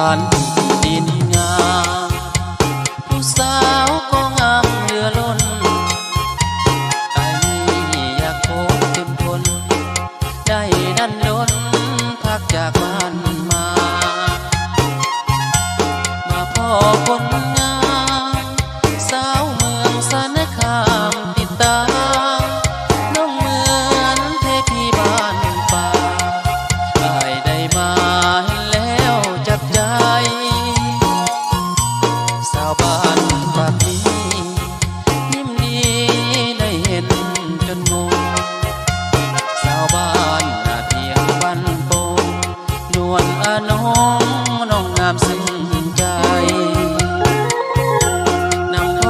gian tin nga xa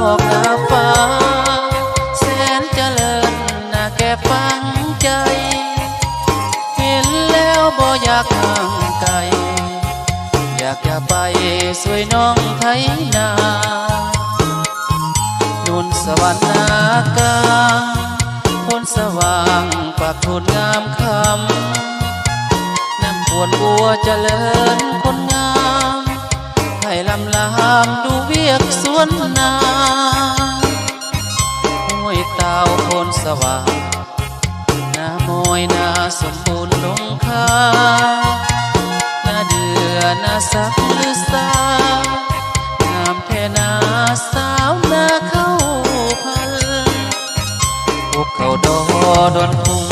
อกนาฟ้า แสนเจริญน่าแก่ฟังใจ เห็นแล้วบ่อยากห่างไกล อยากจะไปสวยน้องไทยนานุนสวรรค์นากลางพ้นสว่างปากทุนงามคำนำขวนบัวเจริญ ให้ลำลามดูเวียกสวนนาห้วยเตาพ้นสว่างนามอยนาสมบูรณ์ลงคานาเดือนาสักหรือสางามแท่นาสาวนาเข้าพันพวกเขาดอดอนพุง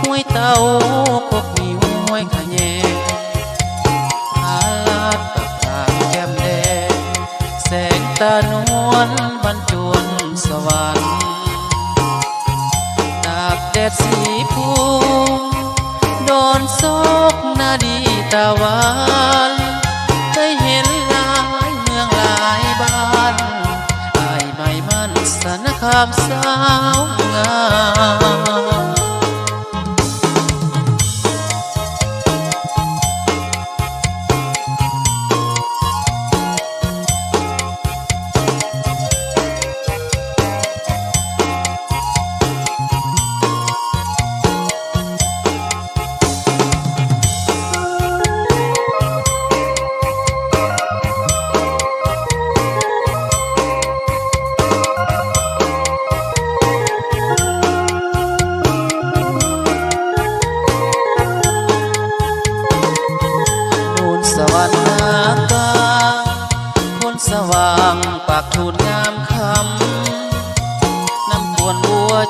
ห้วยเตาพว ตานวลบรรจวนสวรรค์ตากแดดสีพูโดนซอกนาดีตะวันได้เห็นหลายเมืองหลายบ้านอายไม่มันสนคามสาวงาม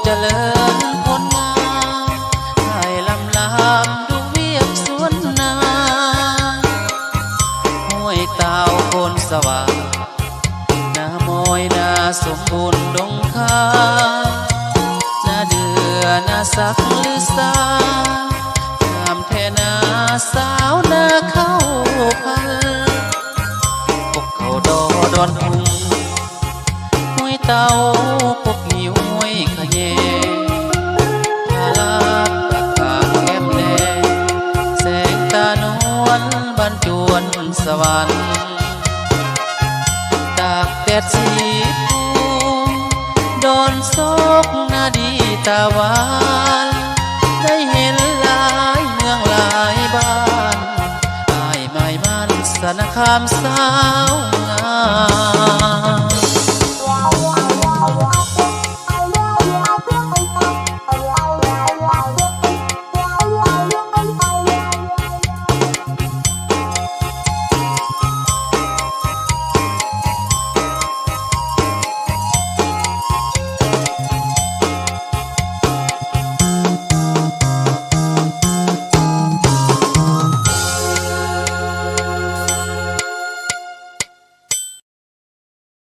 เจริญคนงามให้ลำลามดูเวียบสวนนาห้วยเตาคนสว่างนามอยนาสมบูรณ์ดงคานาเดือนาสักหรือสา รค์ตากแดดสีฟูโดนซกนาดีตะวันได้เห็นหลายเมืองหลายบ้านอายไม่มันสนคามสาว